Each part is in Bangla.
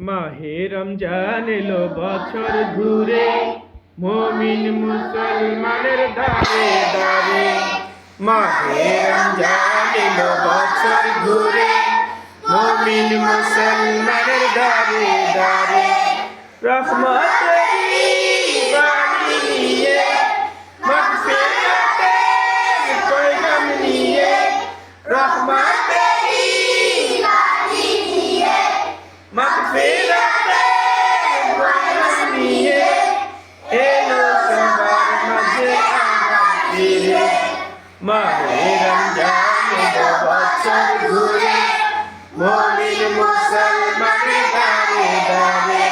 মাহে রমজান এলো বছর ঘুরে মমিন মুসলমানের দারে দারে। মাহে রমজান এলো বছর ঘুরে মমিন মুসলমানের দারে দারে। রহমতেরি মাগফিরাতের পয়গাম নিয়ে এলো সবার মাঝে আবার ফিরে মাহে রমজান এলো বছর ঘুরে মমিন মুসলমানের দারে দারে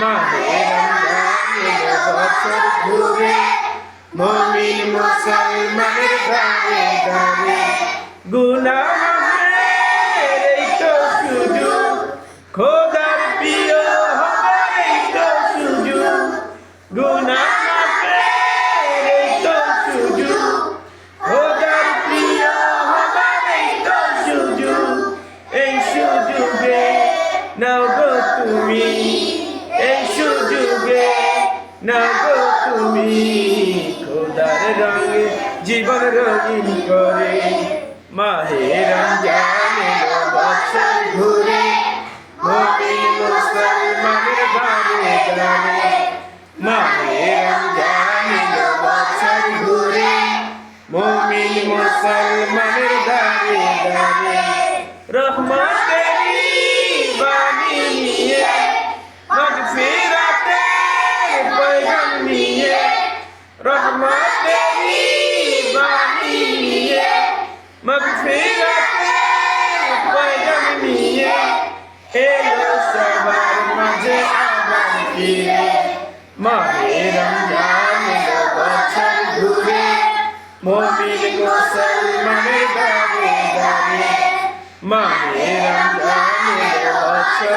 মাহে রমজান এলো বছর ঘুরে মমিন মুসলমানের দারে দারে গুনাহ নাও গো তুমি, এই সুযোগে নাও গো তুমি, খোদার রঙে জীবন রঙিন করে, মাহে রমজান এলো বছর ঘুরে মমিন মুসলমানের দারে দারে মাহে রমজান এলো বছর ঘুরে, মমিন মুসলমানের দারে দারে রহমতেরি মাগফিরাতের পয়গাম নিয়ে এলো সবার মাঝে আবার ফিরে মাহে রমজান বছর ঘুরে মমিন মুসলমানের দারে দারে মাহে রমজান বছর